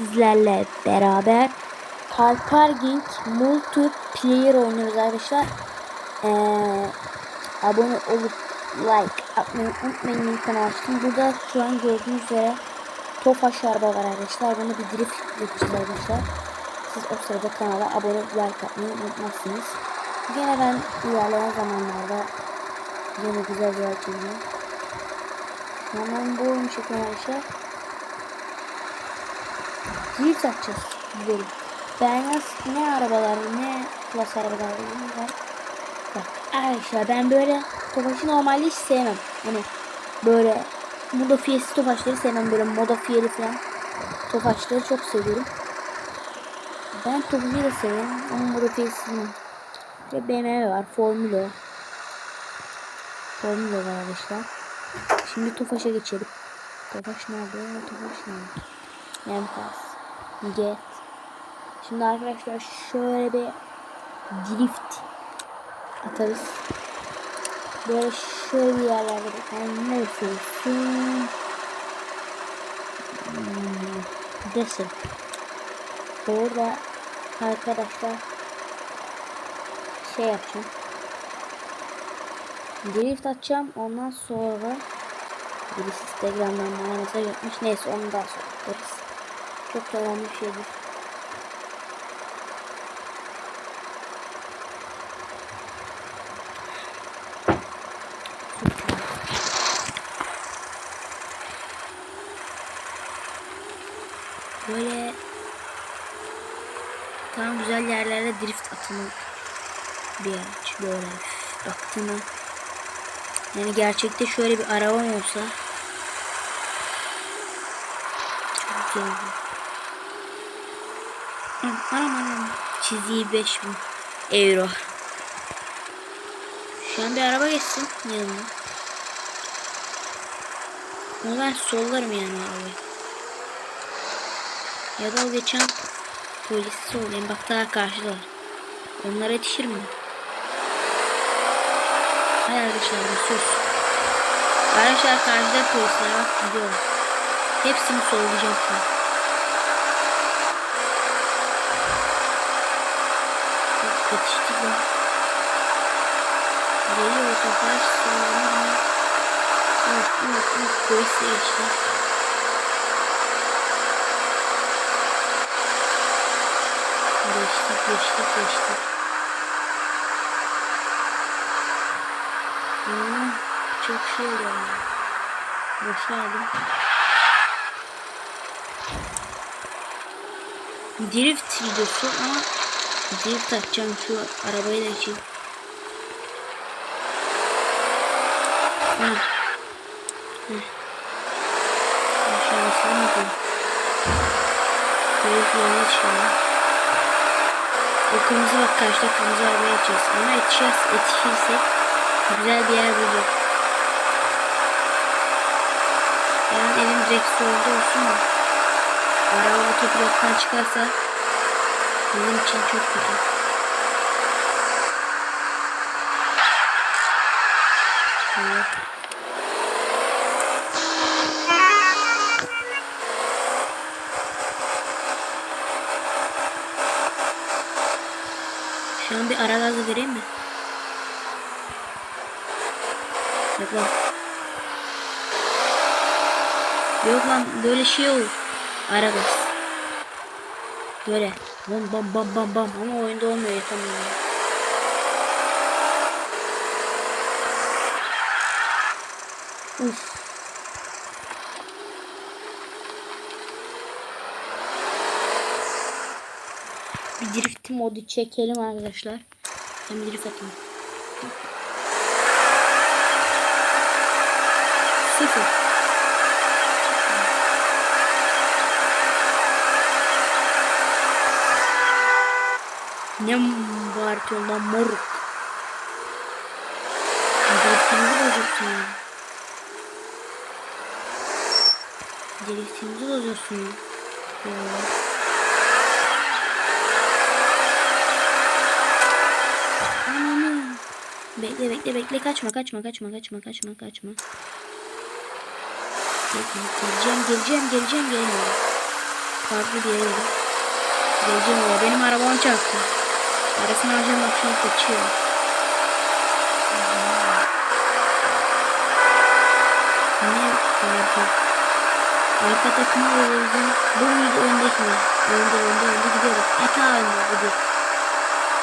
sizlerle beraber Kalparging Multiplayer oynuyoruz arkadaşlar. Ee, abone olup like atmayı unutmayın link kanalı açtım. Burada şu an gördüğünüz üzere Tofaş araba var arkadaşlar. Bunu bir drift yapacağız arkadaşlar. Siz o sırada kanala abone olup like atmayı unutmazsınız. Gene ben ilerleyen zamanlarda yine güzel bir açacağım. Hemen bu oyun çekiyorum arkadaşlar. Drift atacağız. Gidelim. Yalnız ne arabalar ne klas arabalar var. Bak arkadaşlar ben böyle Tofaş'ı normalde hiç sevmem. Hani böyle modifiyesi Tofaş'ları sevmem. Böyle modifiyeli falan Tofaş'ları çok seviyorum. Ben Tofaş'ı da seviyorum ama modifiyesini. Ve BMW var. Formula. Formula var arkadaşlar. Şimdi Tofaş'a geçelim. Tofaş nerede? Tofaş nerede? Yemkaz. Get. Şimdi arkadaşlar şöyle bir drift atarız. Böyle şöyle bir yerlerde bakalım ne olsun. Hmm, desin. Orada arkadaşlar şey yapacağım. Drift atacağım. Ondan sonra birisi Instagram'dan bana mesaj atmış. Neyse onu daha sonra yaparız. Çok önemli bir şeydir. Böyle tam güzel yerlerde drift atılmak bir araç böyle baktığına yani gerçekte şöyle bir arabam olsa çok güzel olur. Anam anam. Çizgiyi 5000 euro. Şu an bir araba geçsin yanıma. Onu ben sollarım yani arabayı. Ya da o geçen polisi sollayayım. Bak daha karşıda. Onlara yetişir mi? Hay arkadaşlar sus. Arkadaşlar karşıda polisler bak gidiyor. Hepsini sollayacağım şu lan. Geliyor topaş sonra. Uf uf uf polis de geçti. Geçtik geçtik geçtik. Hmm, çok şey oluyor. Boşa aldım. Drift videosu ama drift atacağım şu arabayı da. Ha. Heh. Aşağısına mı koyayım? Drift yana çıkalım. O kırmızı bak karşıda kırmızı arabaya geçeceğiz. Ama yetişiriz, yetişirsek güzel bir yer bulacak. Yani elim direksiyonda olsun da araba otopilottan çıkarsa bizim için çok kötü. Evet. Şu an bir ara gazı vereyim mi? Yok lan. Yok lan böyle şey olur. Ara gaz. Böyle. Bam bam bam bam bam ama oyunda olmuyor yapamıyorum. Uf. Bir drift modu çekelim arkadaşlar. Bir drift atayım. Sıfır. Ne bağırtıyorsun lan moruk. Driftimizi bozuyorsun ya. Driftimizi bozuyorsun ya. Ya. Ananı. Bekle bekle bekle kaçma kaçma kaçma kaçma kaçma kaçma. Bekle, geleceğim geleceğim geleceğim gelmiyorum. farklı bir yere. Geleceğim oraya. Benim arabam çarptı. Arasını harcamak şu an kaçıyor. Ne farkı? Arka takımı bizim bu muydu öndeki mi? Önde önde önde gidiyoruz. Eta önde gidiyor.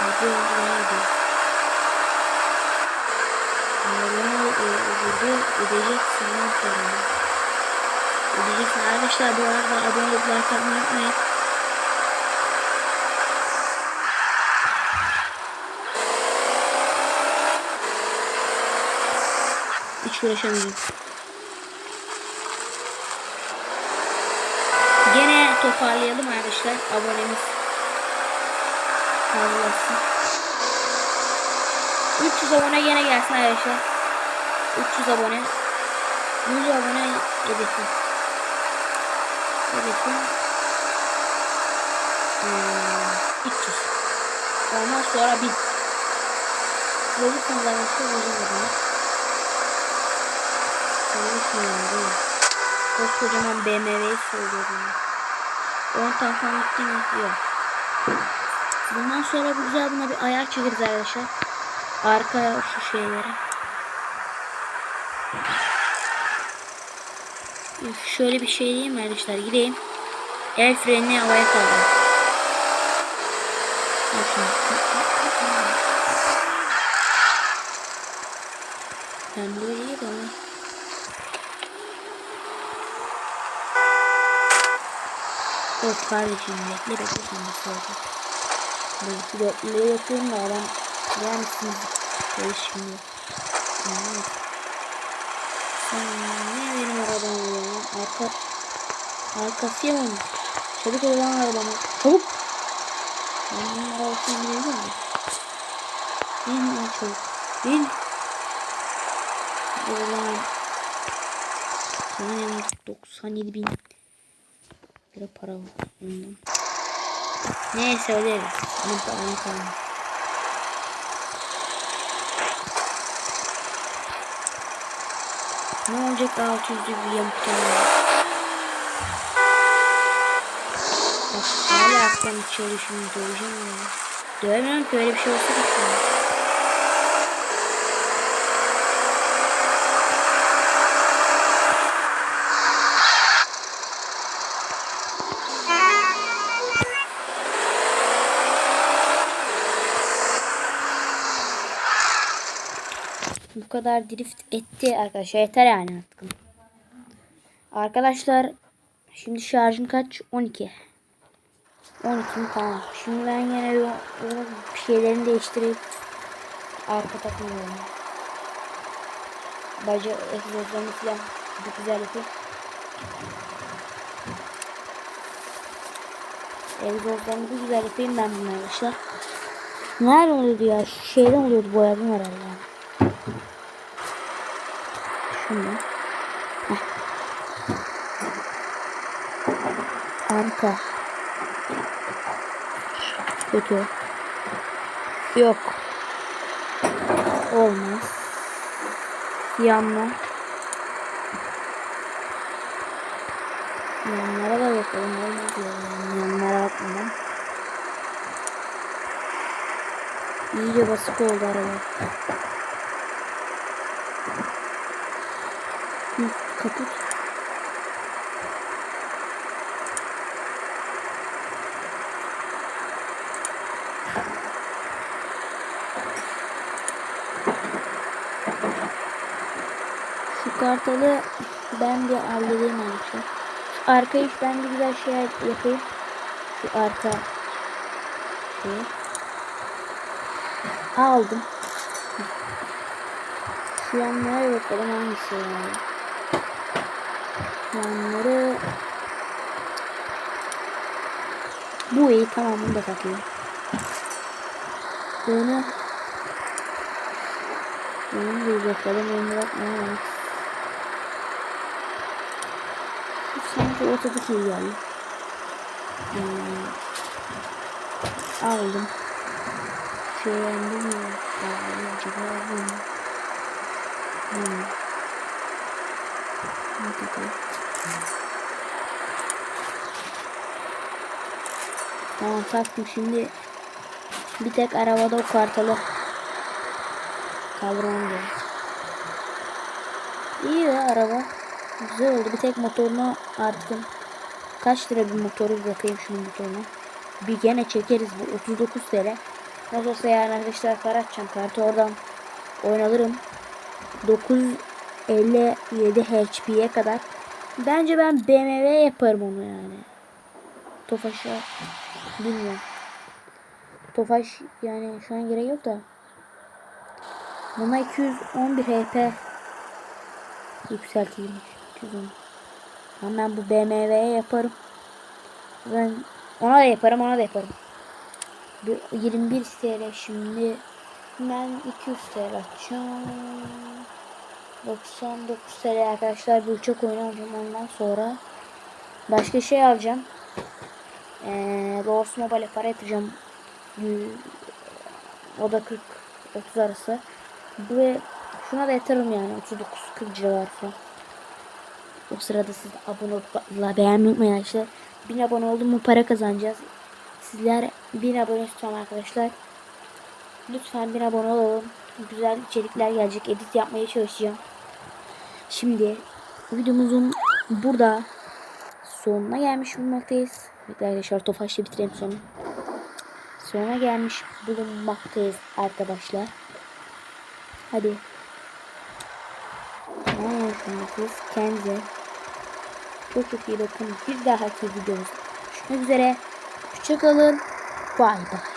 Hadi önde gidiyor. Arabanı ödedi, ödeyecek sana paranı. Ödeyeceksin. Arkadaşlar bu arada abone olup like atmayı unutmayın. Hiç. Gene toparlayalım arkadaşlar. Abonemiz fazlasın. 300 abone gene gelsin arkadaşlar. 300 abone. 100 abone hedefim. Hedefim. Hmm, 300. Ondan sonra 1000. Siz olursanız arkadaşlar bozulmadım. Konuşmuyorum değil mi? Koskocaman BMW'yi söylüyorum. 10 tane falan gitti? Yok. Bundan sonra bu güzel buna bir ayar çekeriz arkadaşlar. Arkaya şu şeylere. Şöyle bir şey diyeyim arkadaşlar? Gideyim. El frenini havaya kaldır. Ben böyle iyi de ama. Yok kardeşim bekle bekle şimdi soracağım. Belki dörtlüğü yapıyorum da adam siz böyle şimdi. Evet. Sen ne benim arabam ya? Arka arkası yanmış. Çabuk ol lan arabamı. Çabuk. Ben bunun arabasını binebilir miyim? Bin lan çabuk. Bin. Ulan. Sana ne 97 bin lira para var bundan. Neyse öderiz. Onun paranı kalmış. Ne olacak 600'lü bir tane. Bak hala aklım içeri şimdi döveceğim ya. Dövemiyorum ki öyle bir şey olsa da kadar drift etti arkadaşlar. Yeter yani artık. Arkadaşlar şimdi şarjım kaç? 12. 12 mi tamam. Şimdi ben yine bir şeylerini değiştirip arka takmıyorum. Baca egzozlarını falan bir güzel yapayım. Egzozlarını bir güzel yapayım ben bunları arkadaşlar. Nerede oluyordu ya? Şu şeyden oluyordu boyadım herhalde. Arka. Kötü. Yok. Olmaz. Yanma. Yanlara da bakalım. Olmaz ya. Yanlara bakmadan. İyice basık oldu araba. Kaput. Kartalı ben de halledeyim arkadaşlar. Şu arka iş ben de güzel şey yapayım. Şu arka şeyi. Aldım. Şu yanlara bakalım hangisi yani. Yanları bu iyi tamam bunu da takayım. Bunu bunu bir bakalım önüne bakmayalım. Şu sanki ortadaki iyi geldi. Hmm. Aldım. Şey beğendim mi? Mu? Hmm. Ne takayım? Tamam taktım şimdi bir tek arabada o kartalı gerek. İyi ya araba. Güzel oldu. Bir tek motoruna artık kaç lira bir motoru bir bakayım şunun motoruna. Bir gene çekeriz bu 39 TL. Nasıl olsa yani arkadaşlar para atacağım. Kartı oradan oynalırım. 957 HP'ye kadar. Bence ben BMW yaparım onu yani. Tofaş'a bilmiyorum. Tofaş yani şu an gerek yok da. Buna 211 HP yükseltilmiş. 210. Ama ben bu BMW'ye yaparım. Ben ona da yaparım, ona da yaparım. Bir 21 TL şimdi ben 200 TL açacağım. 99 TL arkadaşlar bir uçak oyunu alacağım ondan sonra başka şey alacağım. Ee, Lost Mobile'e para yatıracağım. Yüz- O da 40 30 arası. Ve şuna da yatırırım yani 39 40 civarı falan. O sırada siz de abone olup beğenmeyi unutmayın arkadaşlar. 1000 abone oldum mu para kazanacağız. Sizler 1000 abone istiyorum arkadaşlar. Lütfen 1000 abone olalım. Güzel içerikler gelecek. Edit yapmaya çalışacağım. Şimdi videomuzun burada sonuna gelmiş bulunmaktayız. Arkadaşlar Tofaş'la bitirelim sonu. Sonuna gelmiş bulunmaktayız arkadaşlar. Hadi. Ne yapıyorsunuz? Kendinize çok çok iyi bakın. Bir dahaki videomuzda görüşmek üzere. Hoşçakalın. Bay bay.